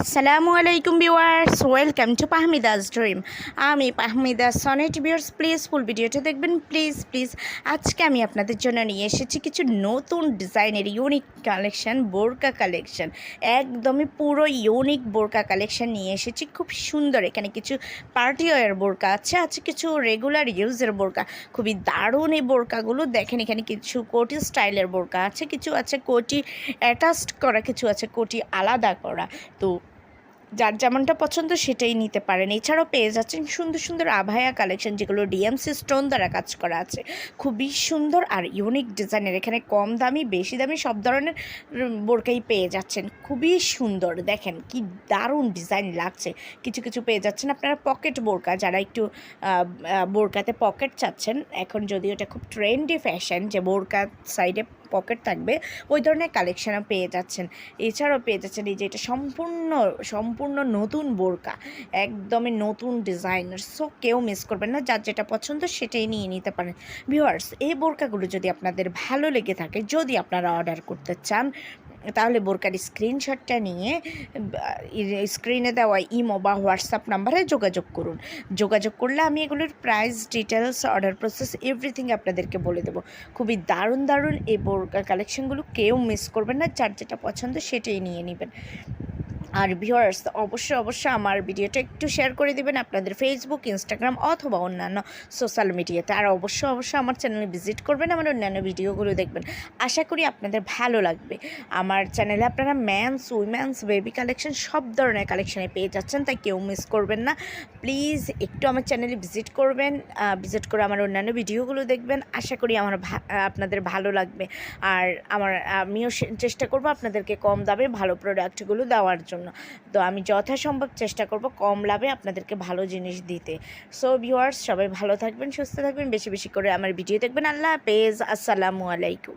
আসসালামু আলাইকুম viewers welcome to Pahmida's dream আমি Pahmida Sonet viewers please full ভিডিওটা দেখবেন প্লিজ প্লিজ আজকে আমি আপনাদের জন্য নিয়ে এসেছি কিছু নতুন ডিজাইনের ইউনিক কালেকশন বোরকা কালেকশন একদমই পুরো ইউনিক বোরকা কালেকশন নিয়ে এসেছি। খুব সুন্দর এখানে কিছু পার্টি ওয়ার বোরকা আছে আছে কিছু রেগুলার ইউজের বোরকা। খুবই দারুণ এই বোরকাগুলো। দেখেন এখানে কিছু কোটি স্টাইলের বোরকা আছে, কিছু আছে কোটি অ্যাটাচড করা, কিছু আছে কোটি আলাদা করা। তো যার যেমনটা পছন্দ সেটাই নিতে পারেন। এছাড়াও পেয়ে যাচ্ছেন সুন্দর সুন্দর আভায়া কালেকশন যেগুলো ডিএমসি স্টোন দ্বারা কাজ করা আছে। খুবই সুন্দর আর ইউনিক ডিজাইনের এখানে কম দামি, বেশি দামি সব ধরনের বোরকাই পেয়ে যাচ্ছেন। খুবই সুন্দর। দেখেন কি দারুণ ডিজাইন লাগছে। কিছু কিছু পেয়ে যাচ্ছেন আপনারা পকেট বোরকা। যারা একটু বোরকাতে পকেট চাচ্ছেন, এখন যদিও এটা খুব ট্রেন্ডি ফ্যাশন যে বোরকা সাইডে পকেট থাকবে, ওই ধরনের কালেকশানও পেয়ে যাচ্ছেন। এছাড়াও পেয়ে যাচ্ছেন এই যে এটা সম্পূর্ণ সম্পূর্ণ নতুন বোরকা, একদমই নতুন ডিজাইনার সো কেউ মিস করবেন না, যার যেটা পছন্দ সেটাই নিয়ে নিতে পারেন। ভিউয়ার্স এই বোরকাগুলো যদি আপনাদের ভালো লেগে থাকে, যদি আপনারা অর্ডার করতে চান তাহলে বোরকার স্ক্রিনশটটা নিয়ে স্ক্রিনে দেওয়া ইমো বা হোয়াটসঅ্যাপ নাম্বারে যোগাযোগ করুন। যোগাযোগ করলে আমি এগুলোর price details order process everything আপনাদেরকে বলে দেবো। খুবই দারুণ দারুণ এই বোরকার কালেকশনগুলো কেউ মিস করবেন না, যার যেটা পছন্দ সেটাই নিয়ে নেবেন। আর ভিউয়ার্স অবশ্যই অবশ্যই আমার ভিডিওটা একটু শেয়ার করে দেবেন আপনাদের ফেসবুক ইনস্টাগ্রাম অথবা অন্যান্য সোশ্যাল মিডিয়াতে আর অবশ্যই অবশ্যই আমার চ্যানেলে ভিজিট করবেন, আমার অন্যান্য ভিডিওগুলো দেখবেন। আশা করি আপনাদের ভালো লাগবে। আমার চ্যানেলে আপনারা ম্যানস উইমেন্স বেবি কালেকশন সব ধরনের কালেকশনে পেয়ে যাচ্ছেন, তাই কেউ মিস করবেন না। প্লিজ একটু আমার চ্যানেলে ভিজিট করবেন ভিজিট করে আমার অন্যান্য ভিডিওগুলো দেখবেন। আশা করি আমার আপনাদের ভালো লাগবে। আর আমার, আমিও চেষ্টা করব আপনাদেরকে কম দামে ভালো প্রোডাক্টগুলো দেওয়ার জন্য। তো আমি যথাসম্ভব চেষ্টা করব কম লাভে আপনাদেরকে ভালো জিনিস দিতে। সো ভিউয়ার্স সবাই ভালো থাকবেন, সুস্থ থাকবেন, বেশি বেশি করে আমার ভিডিও দেখবেন। আল্লাহ হাফেজ, আসসালামু আলাইকুম।